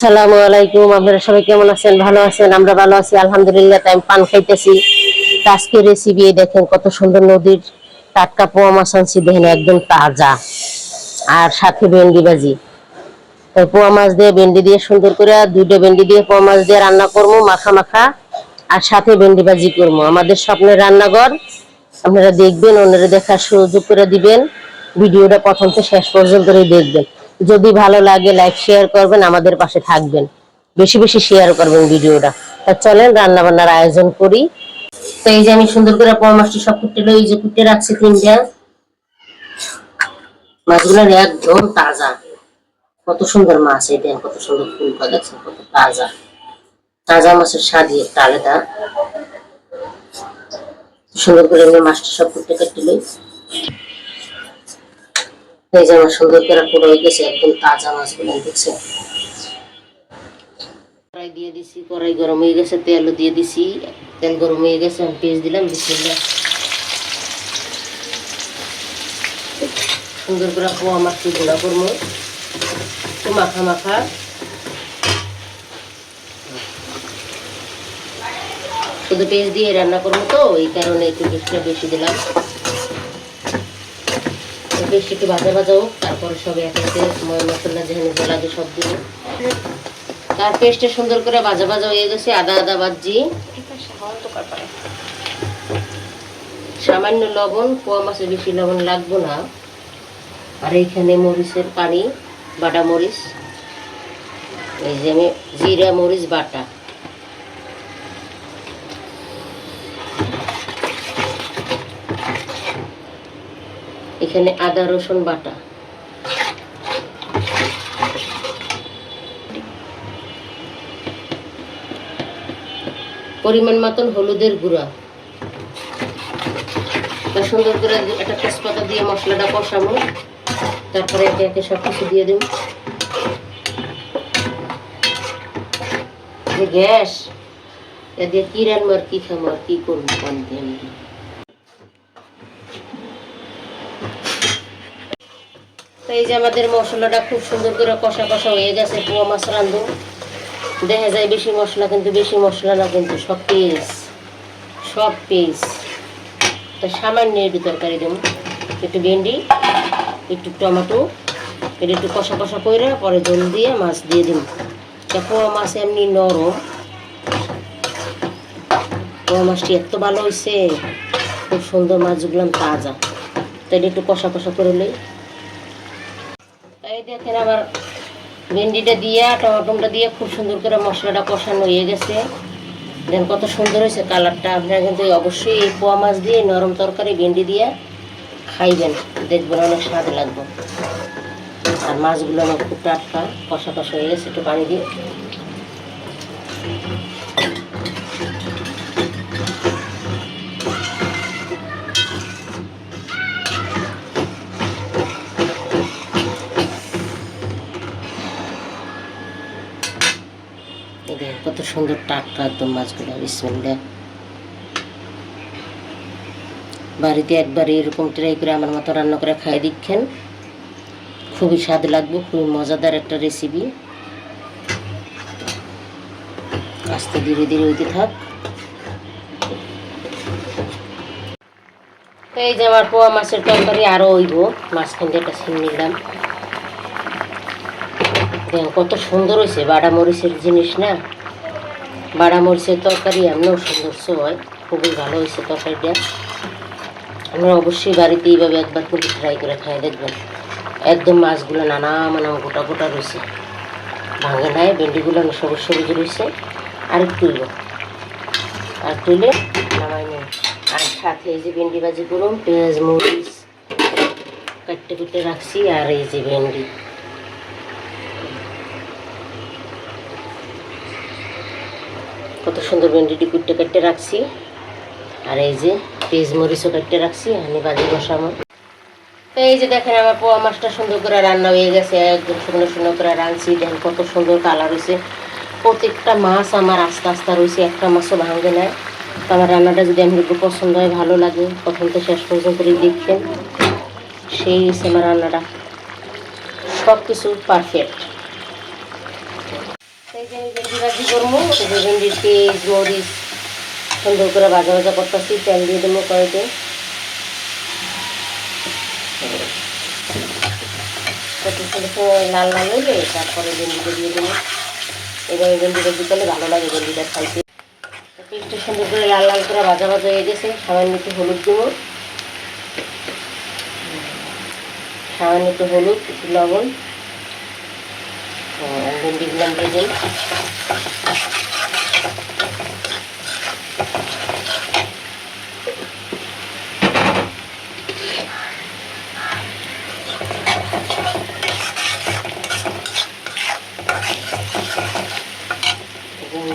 আসসালামু আলাইকুম, আপনারা সবাই কেমন আছেন? ভালো আছেন? আমরা ভালো আছি, আলহামদুলিল্লাহ তাই পান খাইতেছি। তা আজকে রেসিপি দেখেন কত সুন্দর নদীর টাটকা পোয়া মাছ আনছি, দেখেন একদম তাজা। আর সাথে ভেন্ডি ভাজি। তো পোয়া মাছ দিয়ে ভেন্ডি দিয়ে সুন্দর করে দুইটা ভেন্ডি দিয়ে পোয়া মাছ দিয়ে রান্না করব, মাখা মাখা। আর সাথে ভেন্ডি ভাজি করব। আমাদের স্বপ্নের রান্নাঘর, আপনারা দেখবেন ওনারা দেখার সুযোগ করে দিবেন। ভিডিওটা প্রথম থেকে শেষ পর্যন্ত দেখবেন। যদি ভালো লাগে লাইক শেয়ার করবেন, আমাদের পাশে থাকবেন। বেশি বেশি শেয়ার করবেন ভিডিওটা। তা চলেন রান্না বান্নার আয়োজন করি। তো এই যে আমি সুন্দর করে পোয়া সব কুটে এই যে কুটে রাখছি তিনটা। মাছগুলো একদম তাজা। কত সুন্দর মাছ দেন, কত সুন্দর ফুলকা দেখছেন, কত তাজা। তাজা মাছের স্বাদই একটা আলাদা। সুন্দর করে এমনি মাছটা সব কুটে কেটে লই। এই যে আমার সুন্দর করে পুরো হয়ে গেছে, একদম তাজা মাছগুলো দিয়ে দিছি, কড়াই গরম হয়ে গেছে, তেলও দিয়ে দিছি। তেল গরম হয়ে গেছে, আমি পেঁয়াজ দিলাম সুন্দর করে পোয়া মাছটি করব? মাখা মাখা। শুধু পেঁয়াজ দিয়ে রান্না করব তো, এই কারণে একটু বেশি দিলাম। বেশি একটু ভাজা ভাজা হোক, তারপরে সব এক একে মশলা যেখানে লাগে সব দিব তার পেস্টে সুন্দর করে ভাজা ভাজা হয়ে গেছে, আদা আদা ভাজি সামান্য লবণ পোয়া মাছে বেশি লবণ লাগবো না। আর এইখানে মরিচের পানি, বাটা মরিচ। এই যে আমি জিরা, মরিচ, বাটা। এখানে আদা, রসুন, বাটা। পরিমাণ মতন হলুদের গুঁড়া। সুন্দর করে একটা তেজপাতা দিয়ে মশলাটা কষাবো। তারপরে একে একে সব কিছু দিয়ে দেব। গ্যাস, এ দিয়ে কি আর কি খাব আর কি করব কোন দিন এই যে আমাদের মশলাটা খুব সুন্দর করে কষা কষা হয়ে গেছে, পোয়া মাছ রান্ধু দেখা যায় বেশি মশলা, কিন্তু বেশি মশলা না, কিন্তু সব পেঁয়াজ সব পেঁয়াজ। তো সামান্য একটু তরকারি দেবো, একটু ভেন্ডি, একটু টমেটো, এটা একটু কষা কষা করে পরে জল দিয়ে মাছ দিয়ে দিন তা পোয়া মাছ এমনি নরম। পোয়া মাছটি এত ভালো হয়েছে খুব সুন্দর মাছগুলো তাজা। তাই একটু কষা কষা করে এই দেখেন আবার ভেন্ডিটা দিয়ে টমাটোমটা দিয়ে খুব সুন্দর করে মশলাটা কষানো হয়ে গেছে। দেন কত সুন্দর হয়েছে কালারটা। আপনারা কিন্তু অবশ্যই এই পোয়া মাছ দিয়ে, নরম তরকারি, ভেন্ডি দিয়ে খাইবেন। দেখবেন অনেক স্বাদ লাগবে। আর মাছগুলো আমার খুব টাটকা কষা কষা হয়ে গেছে, একটু পানি দিয়ে। সুন্দর টাটকা একদম মাছগুলো, বিসমিল্লাহ। বাড়িতে একবার এরকম ট্রাই করে আমার মতো রান্না করে খাই দিচ্ছেন খুবই স্বাদ লাগবে, খুবই মজাদার একটা রেসিপি আস্তে ধীরে ধীরে হইতে থাক। এই যে আমার পোয়া মাছের তরকারি আরও হইব, মাঝখান দিয়ে একটা সিম নিলাম। কত সুন্দর হয়েছে বাড়া মরিচের জিনিস না। বাড়া মরিচের তরকারি এমনিও সুন্দর হয়, খুবই ভালো হয়েছে তরকারিটা। আমরা অবশ্যই বাড়িতে এইভাবে একবার কিন্তু ফ্রাই করে খাই, দেখবেন। একদম মাছগুলো নানা মানে গোটা গোটা রয়েছে। ভাঙে নাই ভেন্ডিগুলো সবুজ সবুজ রয়েছে। আর একটু আর তুলে আর সাথে এই যে ভেন্ডি ভাজি করুন, পেঁয়াজ, মরিচ, কাটতে কুটে রাখছি। আর এই যে ভেন্ডি। কত সুন্দর ভেন্ডিটি কুটে কাটতে রাখছি। আর এই যে পেঁয়াজ মরিচও কাটতে রাখছি, আমি বাজি বসাবো। তো এই যে দেখেন আমার পোয়া মাছটা সুন্দর করে রান্না হয়ে গেছে, একদম সুন্দর সুন্দর করে রাঁধছি। দেখেন কত সুন্দর কালার হয়েছে। প্রত্যেকটা মাছ আমার আস্তে আস্তে রয়েছে, একটা মাছও ভাঙবে না তো আমার রান্নাটা যদি আমি একটু পছন্দ হয়, ভালো লাগে, প্রথম তো শেষ পর্যন্ত দেখবেন। সেই হচ্ছে আমার রান্নাটা। সব কিছু পারফেক্ট এই যে ভেন্ডি মরিচ সুন্দর করে ভাজা ভাজা করতেছি তেল দিয়ে দেবো কয়েকে কত লাল লাল হইলে তারপরে দিয়ে দেবো এবার ভেন্ডিটা দিতে ভালো লাগে লাল লাল করে ভাজা ভাজা হয়ে গেছে সামান্য একটু হলুদ দেবো সামান্য একটু হলুদ লবণ আর ভেন্ডিগুলো দিয়ে দিন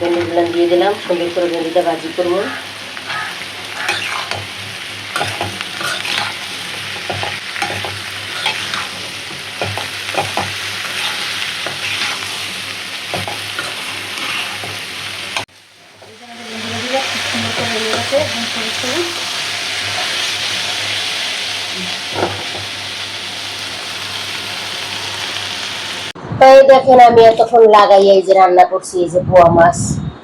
ভেন্ডিগুলো দিয়ে দিলাম সুন্দর করে ভেন্ডিটা ভাজি করব। তাই দেখেন আমি এতক্ষণ লাগাই, এই যে রান্না করছি, এই যে পোয়া মাছ,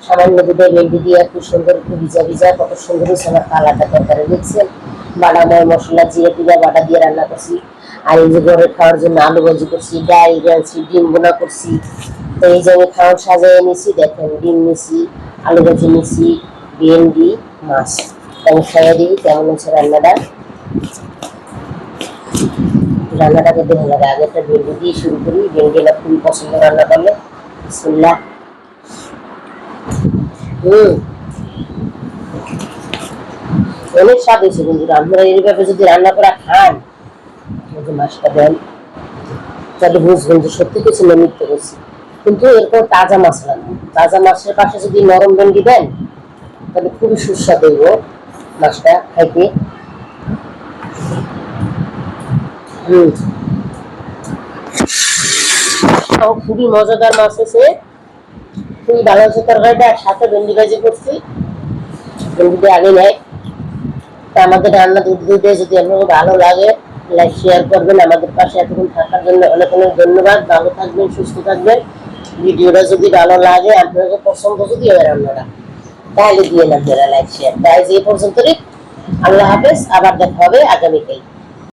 সামান্য দুধে ভেন্ডি দিয়ে একটু সুন্দর একটু ভিজা ভিজা, কত সুন্দর হয়েছে আমার কালারটা তরকারি, দেখছেন? বাটা, ময় মশলা, জিরে টিরা বাটা দিয়ে রান্না করছি। আর এই যে ঘরে খাওয়ার জন্য আলু ভাজি করছি, ডাল, রাঁধছি, ডিম বোনা করছি। তো এই যে আমি খাওয়ার সাজিয়ে নিছি দেখেন, ডিম নিছি, আলু ভাজি নিছি, ভেন্ডি, মাছ। আমি কেমন হচ্ছে রান্নাটা। রান্নাটাকে দেখে লাগে আগে একটা দিয়ে শুরু করি। খুবই পছন্দ রান্না করলে। বিসমিল্লাহ। হুম। অনেক স্বাদ হয়েছে আপনারা যদি রান্না করে খান মাছটা দেন। তাহলে বুঝবেন যে সত্যি কিছু নিমিত্ত করছি কিন্তু এরপর তাজা মাছ রান্না তাজা মাছের পাশে যদি নরম ভেন্ডি দেন, তাহলে খুবই সুস্বাদু মাছটা খাইতে খুবই মজাদার মাছ হয়েছে খুবই ভালো হচ্ছে তরকারিটা আর ভেন্ডি ভাজি করছি। ভেন্ডিটা আগে নেয় তা আমাদের রান্না দুধ দুধে যদি আপনাকে ভালো লাগে লাইক শেয়ার করবেন। আমাদের পাশে এতক্ষণ থাকার জন্য অনেক অনেক ধন্যবাদ। ভালো থাকবেন, সুস্থ থাকবেন। ভিডিওটা যদি ভালো লাগে, আপনাদের পছন্দ যদি হয় রান্নাটা। তাহলে দিয়ে আপনারা লাইক শেয়ার তাই যে পর্যন্তই। আল্লাহ হাফেজ আবার দেখা হবে আগামীকাল